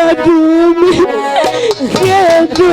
আমার তুমি কেঁদো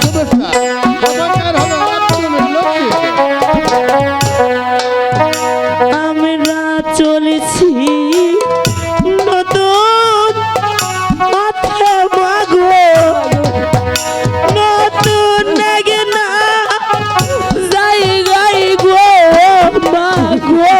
শুভেচ্ছা আমরা চলেছি নতুন পথে মাগো। নতুন নাগে না যাই গাই গো মাগো।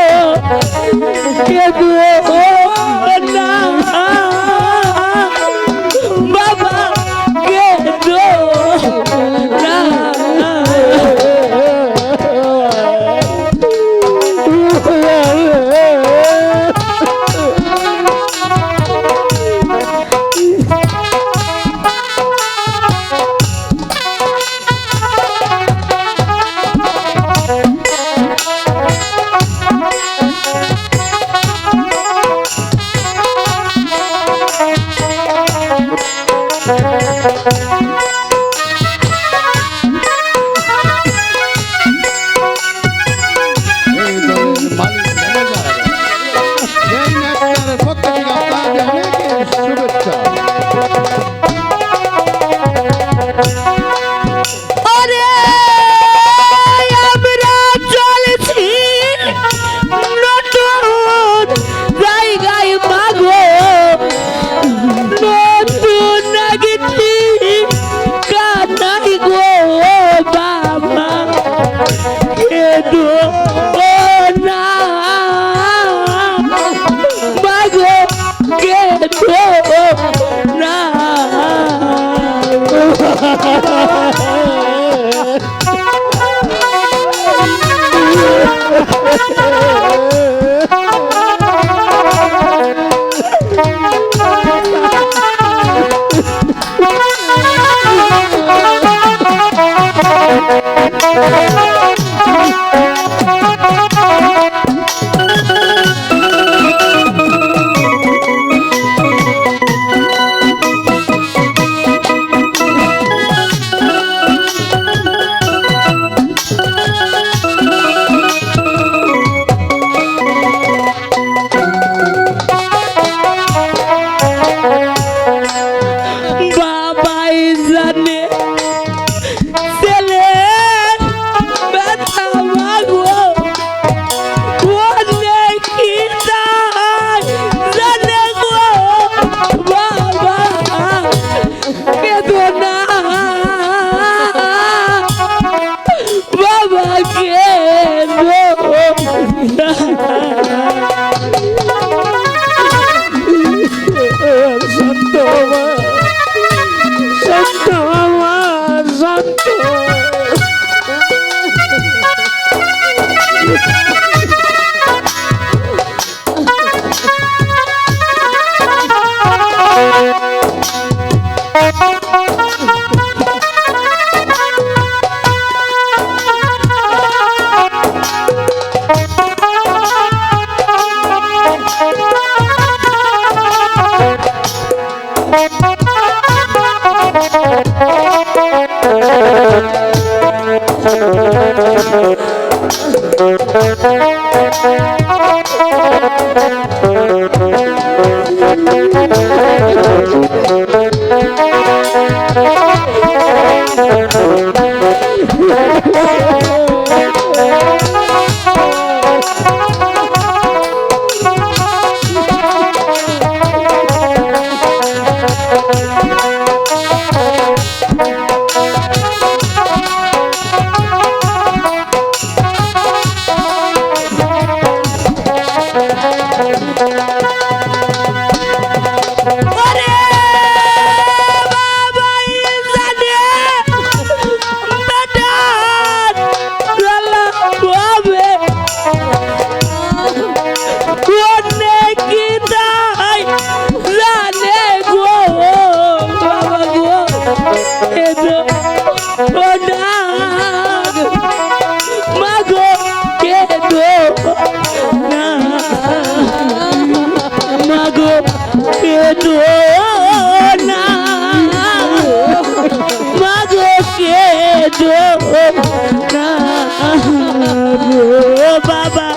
বাবা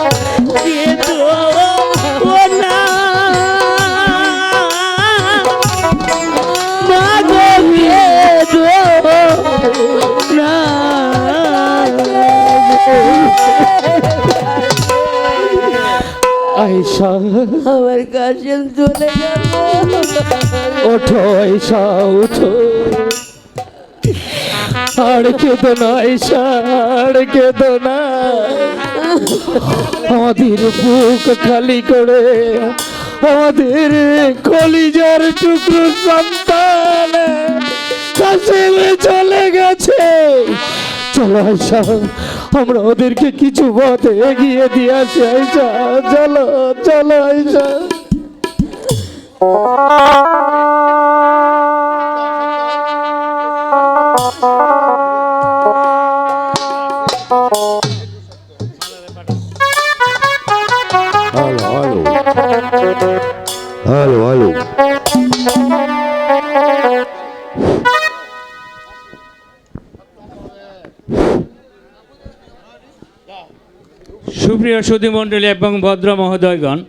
আয়সা আমার কাছে চলে গেল ওঠো আয়সা ওঠো। আর কেঁদো আমাদের বুক খালি করে, আমাদের কলিজার টুকরো সন্তান চলে গেছে। চলো আয়সা আমরা ওদেরকে কিছু পথ এগিয়ে দিয়ে আসি আয়সা চলো চলো আয়সা Halo, halo. Halo, halo. সুপ্রিয় সুধীমণ্ডলী এবং ভদ্র মহোদয়গণ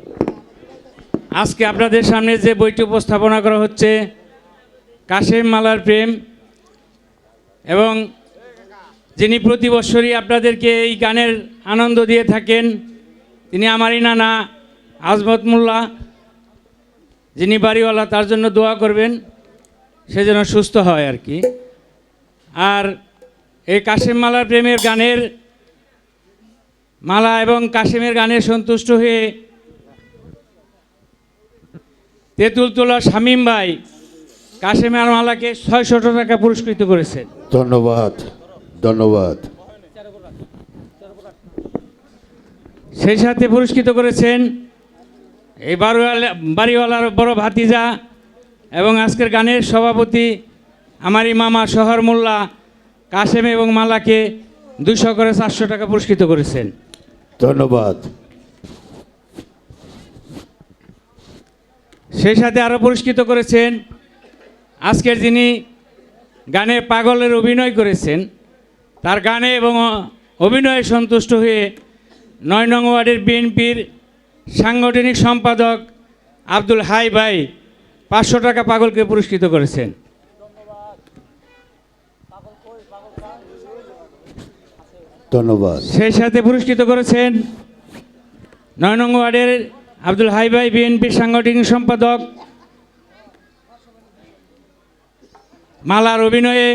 আজকে আপনাদের সামনে যে বইটি উপস্থাপনা করা হচ্ছে কাশেম মালার প্রেম এবং যিনি প্রতি বৎসরই আপনাদেরকে এই গানের আনন্দ দিয়ে থাকেন তিনি আমারই নানা, আজমত মোল্লা, যিনি বাড়িওয়ালা, তার জন্য দোয়া করবেন, সে যেন সুস্থ হয় আর কি। আর এই কাশেম মালার প্রেমের গানের মালা এবং কাশিমের গানে সন্তুষ্ট হয়ে তেঁতুল তোলা শামীম ভাই কাশিম আর মালাকে ছয়শত টাকা পুরস্কৃত করেছেন। ধন্যবাদ ধন্যবাদ। সেই সাথে পুরস্কৃত করেছেন এই বাড়িওয়ালা বাড়িওয়ালার বড় ভাতিজা এবং আজকের গানের সভাপতি আমারই মামা শহর মোল্লা কাশেম এবং মালাকে দুশো করে চারশো টাকা পুরস্কৃত করেছেন। ধন্যবাদ। সেই সাথে আরও পুরস্কৃত করেছেন আজকের যিনি গানে পাগলের অভিনয় করেছেন তার গানে এবং অভিনয়ে সন্তুষ্ট হয়ে নয় নং ওয়ার্ডের বিএনপির সাংগঠনিক সম্পাদক আব্দুল হাই ভাই পাঁচশো টাকা পাগলকে পুরস্কৃত করেছেন। ধন্যবাদ। সেই সাথে পুরস্কৃত করেছেন নয় নং ওয়ার্ডের আব্দুল হাই ভাই বিএনপির সাংগঠনিক সম্পাদক মালার অভিনয়ে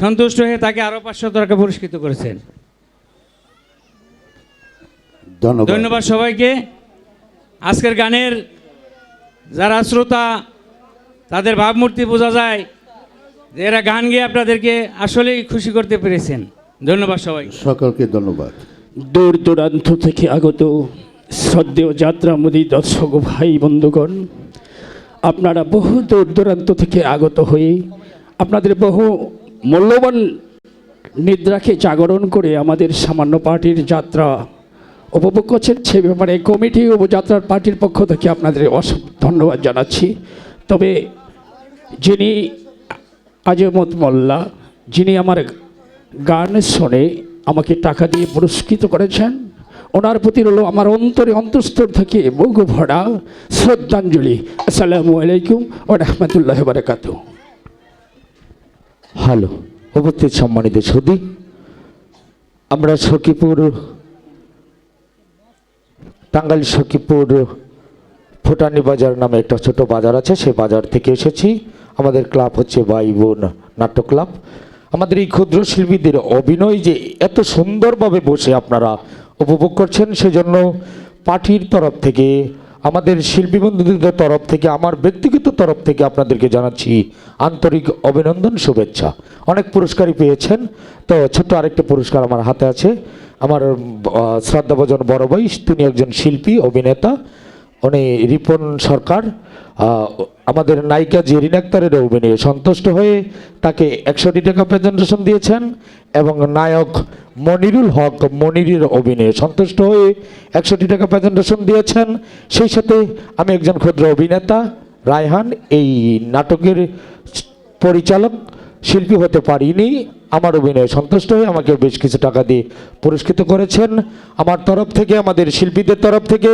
সন্তুষ্ট হয়ে তাকে আরও পাঁচশো টাকা পুরস্কৃত করেছেন। ধন্যবাদ। ধন্যবাদ সবাইকে। আজকের গানের যারা শ্রোতা তাদের ভাবমূর্তি বোঝা যায় যে এরা গান গিয়ে আপনাদেরকে আসলেই খুশি করতে পেরেছেন। ধন্যবাদ সবাই সকলকে ধন্যবাদ। দূর দূরান্ত থেকে আগত শ্রদ্ধেয় যাত্রা মোদী দর্শক ভাই বন্ধুগণ আপনারা বহু দূর দূরান্ত থেকে আগত হয়ে আপনাদের বহু মূল্যবান নিদ্রাকে জাগরণ করে আমাদের সামান্য পার্টির যাত্রা উপভোগ করছেন সে ব্যাপারে কমিটি ও যাত্রার পার্টির পক্ষ থেকে আপনাদের ধন্যবাদ জানাচ্ছি। তবে যিনি আজমত মোল্লা যিনি আমার গান শুনে, আমাকে টাকা দিয়ে পুরস্কৃত করেছেন। ওনার প্রতি হলো আমার অন্তরে অন্তঃস্থর থেকে বুক ভরা শ্রদ্ধাঞ্জলি। আসসালামু আলাইকুম ও রহমতুল্লাহ বারকাত হ্যালো, উপস্থিত সম্মানিত সুদী আমরা সখীপুর টাঙ্গাইল সখীপুর ফুটানি বাজার নামে একটা ছোট বাজার আছে, সেই বাজার থেকে এসেছি। আমাদের ক্লাব হচ্ছে ভাই বোন নাট্য ক্লাব। আমাদের এই ক্ষুদ্র শিল্পীদের অভিনয় যে এত সুন্দরভাবে বসে আপনারা উপভোগ করছেন, সেজন্য পার্টির তরফ থেকে আমাদের শিল্পী বন্ধুদের তরফ থেকে, আমার ব্যক্তিগত তরফ থেকে আপনাদেরকে জানাচ্ছি আন্তরিক অভিনন্দন, শুভেচ্ছা। অনেক পুরস্কারই পেয়েছেন। তো ছোট্ট আরেকটা পুরস্কার আমার হাতে আছে। আমার শ্রদ্ধাভজন বড় ভাই, তিনি একজন শিল্পী, অভিনেতা। উনি রিপন সরকার। আমাদের নায়িকা জেরিন আক্তারের অভিনয়ে সন্তুষ্ট হয়ে তাকে একশোটি টাকা প্রেজেন্টেশন দিয়েছেন এবং নায়ক মনিরুল হক মনিরের অভিনয়ে সন্তুষ্ট হয়ে একশোটি টাকা প্রেজেন্টেশন দিয়েছেন। সেই সাথে আমি একজন ক্ষুদ্র অভিনেতা, রায়হান, এই নাটকের পরিচালক, শিল্পী হতে পারিনি। আমার অভিনয়ে সন্তুষ্ট হয়ে আমাকে বেশ কিছু টাকা দিয়ে পুরস্কৃত করেছেন। আমার তরফ থেকে, আমাদের শিল্পীদের তরফ থেকে